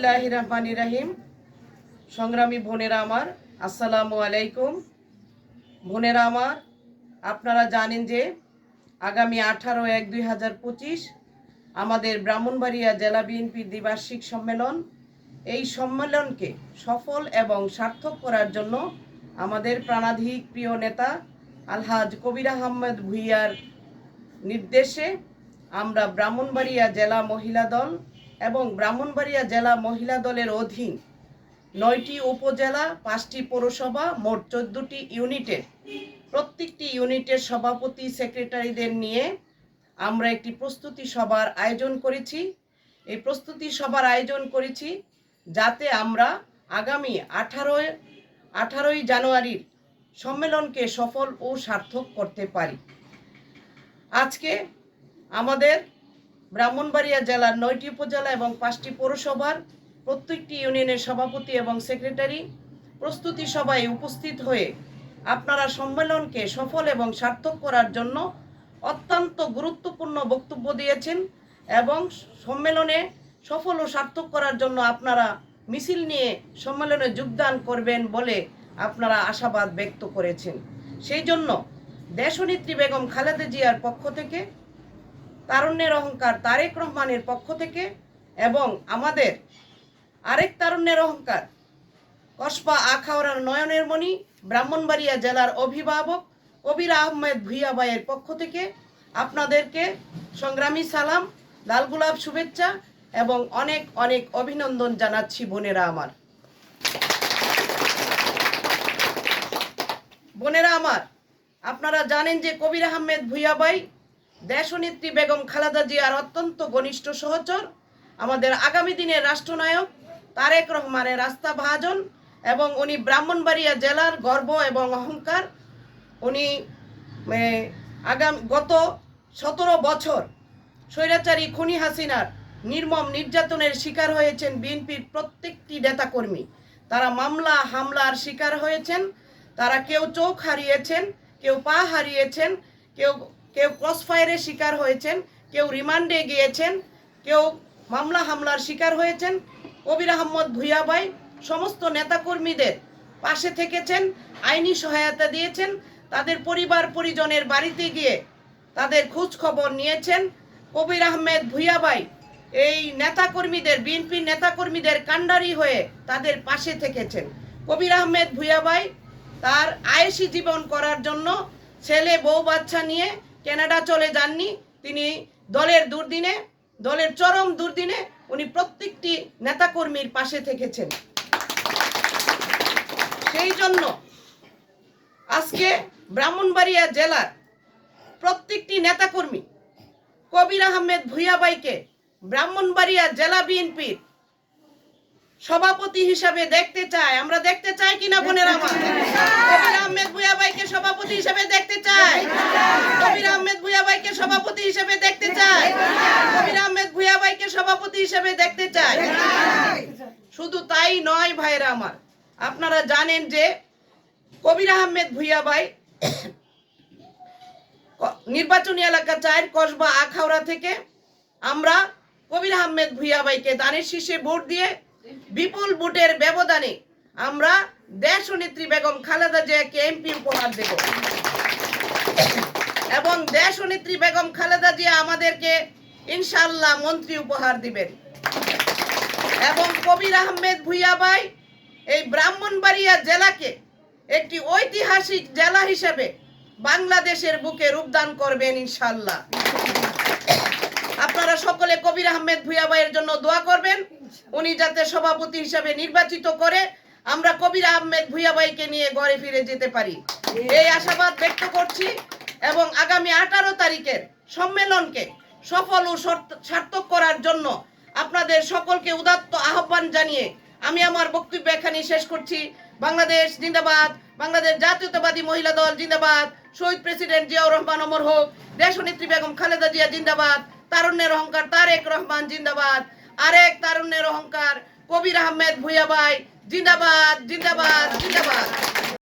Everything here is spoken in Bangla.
রহমানির রাহিম। সংগ্রামী বোনেরা আমার, আসসালামু আলাইকুম। বোনেরা আমার, আপনারা জানেন যে আগামী আঠারো এক দুই হাজার পঁচিশ আমাদের ব্রাহ্মণবাড়িয়া জেলা বিএনপির দ্বিবার্ষিক সম্মেলন, এই সম্মেলনকে সফল এবং সার্থক করার জন্য আমাদের প্রাণাধিক প্রিয় নেতা আলহাজ কবির আহমেদ ভুইয়ার নির্দেশে আমরা ব্রাহ্মণবাড়িয়া জেলা মহিলা দল এবং ব্রাহ্মণবাড়িয়া জেলা মহিলা দলের অধীন নয়টি উপজেলা, পাঁচটি পৌরসভা, মোট চোদ্দটি ইউনিটের প্রত্যেকটি ইউনিটের সভাপতি, সেক্রেটারিদের নিয়ে আমরা একটি প্রস্তুতি সভার আয়োজন করেছি। এই প্রস্তুতি সভার আয়োজন করেছি যাতে আমরা আগামী আঠারোই আঠারোই জানুয়ারির সম্মেলনকে সফল ও সার্থক করতে পারি। আজকে আমাদের ব্রাহ্মণবাড়িয়া জেলার নয়টি উপজেলা এবং পাঁচটি পৌরসভার প্রত্যেকটি ইউনিয়নের সভাপতি এবং সেক্রেটারি প্রস্তুতি সভায় উপস্থিত হয়ে আপনারা সম্মেলনকে সফল এবং সার্থক করার জন্য অত্যন্ত গুরুত্বপূর্ণ বক্তব্য দিয়েছেন এবং সম্মেলনে সফল ও সার্থক করার জন্য আপনারা মিছিল নিয়ে সম্মেলনে যোগদান করবেন বলে আপনারা আশাবাদ ব্যক্ত করেছেন। সেই জন্য দেশনেত্রী বেগম খালেদা জিয়ার পক্ষ থেকে তারুণ্যের অহংকার তারেক রহমানের পক্ষ থেকে এবং আমাদের আরেক তারুণ্যের অহংকার কসবা আখাউড়ার নয়নের মণি ব্রাহ্মণবাড়িয়া জেলার অভিভাবক কবির আহমেদ ভুইয়া ভাইয়ের পক্ষ থেকে আপনাদেরকে সংগ্রামী সালাম, লাল গোলাপ শুভেচ্ছা এবং অনেক অনেক অভিনন্দন জানাচ্ছি বোনেরা আমার। বোনেরা আমার, আপনারা জানেন যে কবির আহমেদ ভুইয়া ভাই দেশনেত্রী বেগম খালেদা জিয়ার অত্যন্ত ঘনিষ্ঠ সহচর, আমাদের আগামী দিনের রাষ্ট্রনায়ক তারেক রহমানের রাস্তা ভাজন এবং উনি ব্রাহ্মণবাড়িয়া জেলার গর্ব এবং অহংকার। উনি আগামী, গত সতেরো বছর স্বৈরাচারী খুনি হাসিনার নির্মম নির্যাতনের শিকার হয়েছেন বিএনপির প্রত্যেকটি নেতাকর্মী। তারা মামলা, হামলার শিকার হয়েছেন, তারা কেউ চোখ হারিয়েছেন, কেউ পা হারিয়েছেন, কেউ কেউ ক্রসফায়ারের শিকার হয়েছেন, কেউ রিমান্ডে গিয়েছেন, কেউ মামলা হামলার শিকার হয়েছেন। কবির আহমদ ভুইয়াবাই, সমস্ত নেতাকর্মীদের পাশে থেকেছেন, আইনি সহায়তা দিয়েছেন, তাদের পরিবার পরিজনের বাড়িতে গিয়ে তাদের খোঁজ খবর নিয়েছেন। কবির আহমেদ ভুইয়াবাই এই নেতাকর্মীদের বিএনপির নেতাকর্মীদের কাণ্ডারি হয়ে তাদের পাশে থেকেছেন। কবির আহমেদ ভুইয়াবাই তার আয়েসি জীবন করার জন্য ছেলে, বউ, বাচ্চা নিয়ে কানাডা চলে যাননি। তিনি দলের দুর্দিনে, দলের চরম দুর্দিনে উনি প্রত্যেকটি নেতাকর্মীর পাশে থেকেছেন। সেই জন্য আজকে ব্রাহ্মণবাড়িয়া জেলার প্রত্যেকটি নেতাকর্মী, কবির আহমেদ ভুইয়াবাইকে ব্রাহ্মণবাড়িয়া জেলা বিএনপির সভাপতি হিসাবে দেখতে চায়। আমরা দেখতে চাই কিনা, বোনের কবির আহমেদ ভুইয়াবাইকে সভাপতি হিসাবে দেখতে চাই কবির আহমেদ ভুইয়াবাইকে সভাপতি হিসাবে দেখতে চাই কবির আহমেদ ভুইয়াবাইকে সভাপতি হিসাবে দেখতে চাই শুধু তাই নয় ভাইরা আমার, আপনারা জানেন যে কবির আহমেদ ভুইয়াবাই ভাই নির্বাচনী এলাকা চার কসবা আখাউড়া থেকে আমরা কবির আহমেদ ভুইয়াবাইকে দানের শীষে ভোট দিয়ে বিপুল ভোটের ব্যবধানে আমরা দেশ নেত্রী বেগম খালেদা জিয়াকে এমপি উপহার দেব। এবং দেশ নেত্রী বেগম খালেদা জিয়া আমাদেরকে ইনশাল্লাহ মন্ত্রী উপহার দিবেন। এবং কবির আহমেদ ভুইয়াবাই এই ব্রাহ্মণবাড়িয়া জেলাকে একটি ঐতিহাসিক জেলা হিসেবে বাংলাদেশের বুকে রূপদান করবেন ইনশাল্লাহ আপনারা সকলে কবির আহমেদ ভুইয়া ভাইয়ের জন্য দোয়া করবেন। উনি যাতে সভাপতি হিসেবে নির্বাচিত করে আমরা কবির আহমেদ ভুইয়া ভাইকে নিয়ে ঘরে ফিরে যেতে পারি। এই আশাবাদ ব্যক্ত করছি। এবং আগামী আঠারো তারিখের সম্মেলনকে সফল ও সার্থক করার জন্য আপনাদের সকলকে উদাত্ত আহ্বান জানিয়ে আমি আমার বক্তব্য এখানে শেষ করছি। বাংলাদেশ জিন্দাবাদ, বাংলাদেশ জাতীয়তাবাদী মহিলা দল জিন্দাবাদ, শহীদ প্রেসিডেন্ট জিয়াউর রহমান অমর হোক, দেশনেত্রী বেগম খালেদা জিয়া জিন্দাবাদ, তারুণ্যের অহংকার তারেক রহমান জিন্দাবাদ, আরেক তারুণ্যের অহংকার কবির আহমেদ ভুইয়াবাই জিন্দাবাদ জিন্দাবাদ জিন্দাবাদ।